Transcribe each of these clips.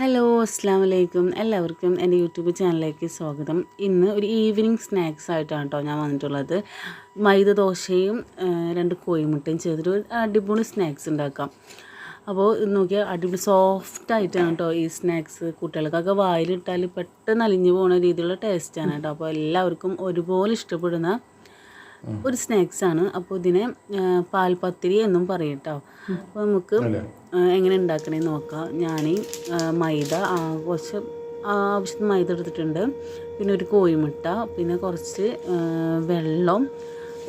Hello അസ്സാം വലൈക്കും എല്ലാവർക്കും എന്റെ യൂട്യൂബ് ചാനലിലേക്ക് സ്വാഗതം. ഇന്ന് ഒരു ഈവനിങ് സ്നാക്സ് ആയിട്ടാണ് കേട്ടോ ഞാൻ വന്നിട്ടുള്ളത്. മൈദ ദോശയും രണ്ട് കോഴിമുട്ടയും ചെയ്തിട്ട് അടിപൊളി സ്നാക്സ് ഉണ്ടാക്കാം. അപ്പോൾ നോക്കിയാൽ അടിപൊളി സോഫ്റ്റ് ആയിട്ടാണ് കേട്ടോ ഈ സ്നാക്സ് കുട്ടികൾക്കൊക്കെ വായിലിട്ടാൽ പെട്ടെന്ന് അലിഞ്ഞു പോകുന്ന രീതിയിലുള്ള ടേസ്റ്റാണ് കേട്ടോ. അപ്പോൾ എല്ലാവർക്കും ഒരുപോലെ ഇഷ്ടപ്പെടുന്ന ഒരു സ്നാക്സ് ആണ്. അപ്പോൾ ഇതിനെ പാൽപത്തിരി എന്നും പറയും കേട്ടോ അപ്പോൾ നമുക്ക് എങ്ങനെ ഉണ്ടാക്കണേ നോക്കാം. ഞാൻ മൈദ കുറച്ച് ആവശ്യത്തിന് മൈദ എടുത്തിട്ടുണ്ട്. പിന്നെ ഒരു കോഴിമുട്ട പിന്നെ കുറച്ച് വെള്ളം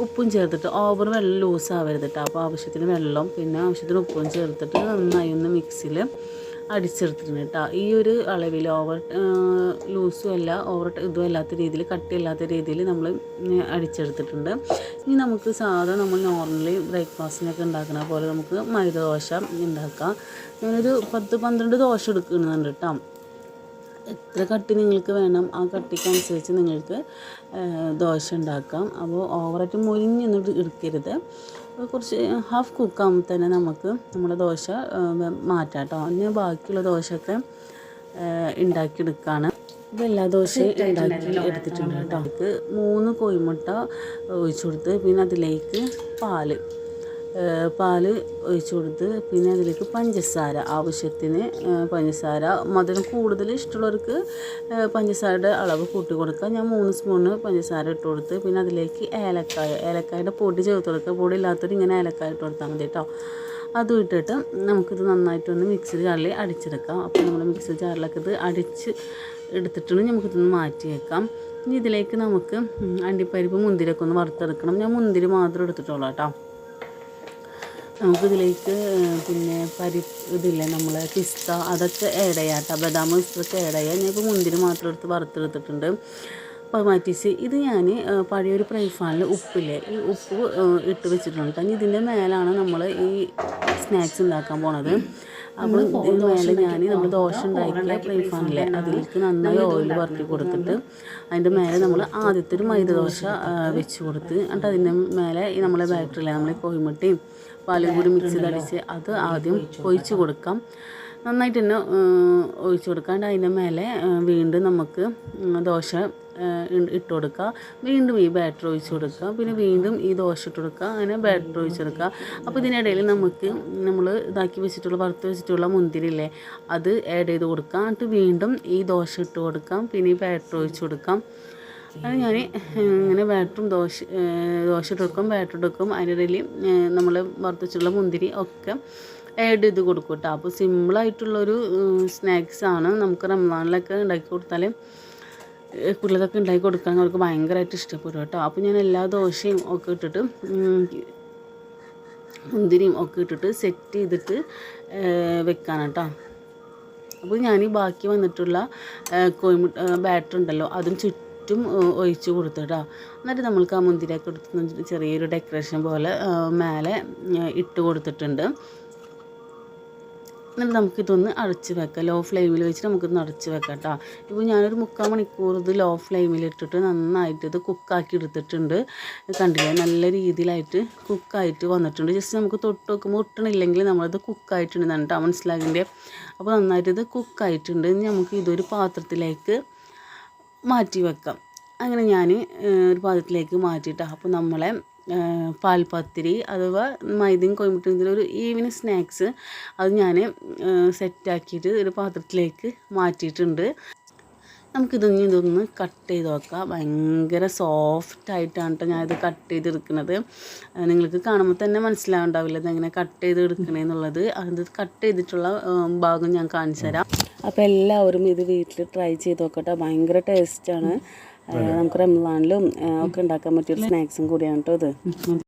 ഉപ്പും ചേർത്തിട്ട് ഓവർ വെള്ളം ലൂസ് ആവരുത് കേട്ടോ അപ്പോൾ ആവശ്യത്തിന് വെള്ളം പിന്നെ ആവശ്യത്തിന് ഉപ്പും ചേർത്തിട്ട് നന്നായി ഒന്ന് മിക്സിയിൽ അടിച്ചെടുത്തിട്ടുണ്ട് കേട്ടോ. ഈ ഒരു അളവിൽ ഓവർ ലൂസും അല്ല ഓവർ ഇതും അല്ലാത്ത രീതിയിൽ കട്ടിയല്ലാത്ത രീതിയിൽ നമ്മൾ അടിച്ചെടുത്തിട്ടുണ്ട്. ഇനി നമുക്ക് സാധാ നമ്മൾ നോർമലി ബ്രേക്ക്ഫാസ്റ്റിനൊക്കെ ഉണ്ടാക്കുന്ന പോലെ നമുക്ക് മൈദ ദോശ ഉണ്ടാക്കാം. ഞാനൊരു പത്ത് പന്ത്രണ്ട് ദോശ എടുക്കുന്നുണ്ട് കേട്ടോ. എത്ര കട്ടി നിങ്ങൾക്ക് വേണം ആ കട്ടിക്കനുസരിച്ച് നിങ്ങൾക്ക് ദോശ ഉണ്ടാക്കാം. അപ്പോൾ ഓവറായിട്ട് മുരിഞ്ഞൊന്നും എടു- എടുക്കരുത്. കുറച്ച് ഹാഫ് കുക്കാകുമ്പോൾ തന്നെ നമുക്ക് നമ്മുടെ ദോശ മാറ്റാം കേട്ടോ ഇനി ബാക്കിയുള്ള ദോശയൊക്കെ ഉണ്ടാക്കിയെടുക്കുകയാണ് ഇതെല്ലാ എല്ലാ ദോശയും ഉണ്ടാക്കി എടുത്തിട്ടുണ്ട് കേട്ടോ മൂന്ന് കോഴിമുട്ട ഒഴിച്ചു കൊടുത്ത് പിന്നെ അതിലേക്ക് പാൽ. പാൽ ഒഴിച്ചു കൊടുത്ത് പിന്നെ അതിലേക്ക് പഞ്ചസാര ആവശ്യത്തിന് പഞ്ചസാര. മധുരം കൂടുതൽ ഇഷ്ടമുള്ളവർക്ക് പഞ്ചസാരയുടെ അളവ് കൂട്ടി കൊടുക്കുക ഞാൻ മൂന്ന് സ്പൂണ് പഞ്ചസാര ഇട്ട് കൊടുത്ത് പിന്നെ അതിലേക്ക് ഏലക്കായ ഏലക്കായുടെ പൊടി ചേർത്ത് കൊടുക്കുക. പൊടി ഇല്ലാത്തവർ ഇങ്ങനെ ഏലക്കായ ഇട്ട് കൊടുത്താൽ മതി കേട്ടോ. അതും ഇട്ടിട്ട് നമുക്കിത് നന്നായിട്ടൊന്ന് മിക്സി ജാറിൽ അടിച്ചെടുക്കാം. അപ്പോൾ നമ്മൾ മിക്സി ജാറിലൊക്കെ ഇത് അടിച്ച് എടുത്തിട്ടുണ്ട് നമുക്കിതൊന്ന് മാറ്റി വെക്കാം ഇനി ഇതിലേക്ക് നമുക്ക് അണ്ടിപ്പരിപ്പ് മുന്തിരിയൊക്കെ ഒന്ന് വറുത്തെടുക്കണം. ഞാൻ മുന്തിരി മാത്രം എടുത്തിട്ടുള്ളൂ കേട്ടോ. നമുക്കിതിലേക്ക് പിന്നെ പരിപ്പ് ഇതില്ലേ നമ്മൾ പിസ്ത അതൊക്കെ ആഡ് ചെയ്യാം കേട്ടോ. ബദാം പിസ്തൊക്കെ ആഡ് ചെയ്യാം. ഞാനിപ്പോൾ മുന്തിരി മാത്രം എടുത്ത് വറുത്തെടുത്തിട്ടുണ്ട്. അപ്പോൾ മാറ്റിച്ച് ഇത് ഞാൻ പഴയൊരു ഫ്രൈ പാനിൽ ഉപ്പില്ലേ ഈ ഉപ്പ് ഇട്ട് വെച്ചിട്ടുണ്ട് കാരണം ഇനി ഇതിന്റെ മേലാണ് നമ്മൾ ഈ സ്നാക്സ് ഉണ്ടാക്കാൻ പോണത്. അപ്പോൾ ഇതിന് മേലെ ഞാൻ നമ്മൾ ദോശ ഉണ്ടാക്കിയ പാനില്ലേ അതിലേക്ക് നന്നായി ഓയിൽ വറുത്തി കൊടുത്തിട്ട് അതിന്റെ മേലെ നമ്മൾ ആദ്യത്തെ ഒരു മൈദ ദോശ വെച്ച് കൊടുത്ത് എന്നിട്ട് അതിന്റെ മേലെ ഈ നമ്മളെ ബാറ്ററിയിലെ നമ്മളെ കോഴിമുട്ടയും പാലും കൂടി മിക്സ് ചെയ്തടിച്ച് അത് ആദ്യം ഒഴിച്ചു കൊടുക്കാം. നന്നായിട്ട് തന്നെ ഒഴിച്ചു കൊടുക്കാണ്ട് അതിന്റെ മേലെ വീണ്ടും നമുക്ക് ദോശ ഇട്ട് കൊടുക്കുക വീണ്ടും ഈ ബാറ്റർ ഒഴിച്ചു കൊടുക്കുക. പിന്നെ വീണ്ടും ഈ ദോശ ഇട്ട് കൊടുക്കുക. അങ്ങനെ ബാറ്റർ ഒഴിച്ച് കൊടുക്കുക. അപ്പോൾ ഇതിനിടയിൽ നമുക്ക് നമ്മൾ ഇതാക്കി വെച്ചിട്ടുള്ള വറുത്ത് വെച്ചിട്ടുള്ള മുന്തിരില്ലേ അത് ആഡ് ചെയ്ത് കൊടുക്കുക എന്നിട്ട് വീണ്ടും ഈ ദോശ ഇട്ട് കൊടുക്കാം. പിന്നെ ഈ ബാറ്റർ ഒഴിച്ചു കൊടുക്കാം. അത് ഞാൻ ഇങ്ങനെ ബാറ്ററും ദോശ ദോശ എടുക്കും ബാറ്റർ എടുക്കും ഇടയിൽ നമ്മൾ വറുത്തിച്ചുള്ള മുന്തിരി ഒക്കെ ആഡ് ചെയ്ത് കൊടുക്കും കേട്ടോ. അപ്പോൾ സിമ്പിളായിട്ടുള്ളൊരു സ്നാക്സാണ് നമുക്ക് റംസാനിലൊക്കെ ഉണ്ടാക്കി കൊടുത്താൽ കുട്ടികൾക്കൊക്കെ ഉണ്ടാക്കി കൊടുക്കാൻ അവർക്ക് ഭയങ്കരമായിട്ട് ഇഷ്ടപ്പെടും കേട്ടോ. അപ്പോൾ ഞാൻ എല്ലാ ദോശയും ഒക്കെ ഇട്ടിട്ട് മുന്തിരിയും ഒക്കെ ഇട്ടിട്ട് സെറ്റ് ചെയ്തിട്ട് വെക്കാനാണ് കേട്ടോ. അപ്പോൾ ഞാൻ ബാക്കി വന്നിട്ടുള്ള കോഴിമുട്ട ബാറ്റർ ഉണ്ടല്ലോ അതും ചുറ്റും ഏഹ് ഒഴിച്ച് കേട്ടോ എന്നിട്ട് നമ്മൾക്ക് ആ മുന്തിരിയൊക്കെ എടുത്ത് ചെറിയൊരു ഡെക്കറേഷൻ പോലെ മേലെ ഇട്ട് കൊടുത്തിട്ടുണ്ട്. എന്നിട്ട് നമുക്കിതൊന്ന് അടച്ച് വെക്കാം. ലോ ഫ്ലെയിമിൽ വെച്ചിട്ട് നമുക്കിതൊന്ന് അടച്ച് വെക്കാം കേട്ടോ ഇപ്പോൾ ഞാനൊരു മുക്കാൽ മണിക്കൂർ ഇത് ലോ ഫ്ലെയിമിൽ ഇട്ടിട്ട് നന്നായിട്ട് ഇത് കുക്കാക്കി എടുത്തിട്ടുണ്ട്. കണ്ടില്ലേ? നല്ല രീതിയിലായിട്ട് കുക്കായിട്ട് വന്നിട്ടുണ്ട്. ജസ്റ്റ് നമുക്ക് തൊട്ട് നോക്കുമ്പോൾ ഒട്ടണില്ലെങ്കിൽ നമ്മളത് കുക്കായിട്ടുണ്ട് കേട്ടോ മനസ്സിലാകിന്റെ അപ്പോൾ നന്നായിട്ട് ഇത് കുക്കായിട്ടുണ്ട് നമുക്ക് ഇതൊരു പാത്രത്തിലേക്ക് മാറ്റി വെക്കാം. അങ്ങനെ ഞാൻ ഒരു പാത്രത്തിലേക്ക് മാറ്റിയിട്ട്. അപ്പോൾ നമ്മളെ പാൽപത്തിരി അഥവാ മൈദയും കോയമ്പട്ടും ഒരു ഈവനിങ് സ്നാക്സ് അത് ഞാൻ സെറ്റാക്കിയിട്ട് ഒരു പാത്രത്തിലേക്ക് മാറ്റിയിട്ടുണ്ട്. നമുക്കിതൊന്ന് ഇതൊന്ന് കട്ട് ചെയ്ത് നോക്കാം. ഭയങ്കര സോഫ്റ്റ് ആയിട്ടാണ് കേട്ടോ ഞാനിത് കട്ട് ചെയ്തെടുക്കുന്നത് നിങ്ങൾക്ക് കാണുമ്പോൾ തന്നെ മനസ്സിലാവുണ്ടാവില്ല ഇതെങ്ങനെ കട്ട് ചെയ്ത് എടുക്കണേന്നുള്ളത് അത് കട്ട് ചെയ്തിട്ടുള്ള ഭാഗം ഞാൻ കാണിച്ചു തരാം അപ്പോൾ എല്ലാവരും ഇത് വീട്ടിൽ ട്രൈ ചെയ്ത് നോക്കട്ടെ. ഭയങ്കര ടേസ്റ്റാണ് നമുക്ക് റംസാനിലും ഒക്കെ ഉണ്ടാക്കാൻ പറ്റിയൊരു സ്നാക്സും കൂടിയാണ് കേട്ടോ ഇത്.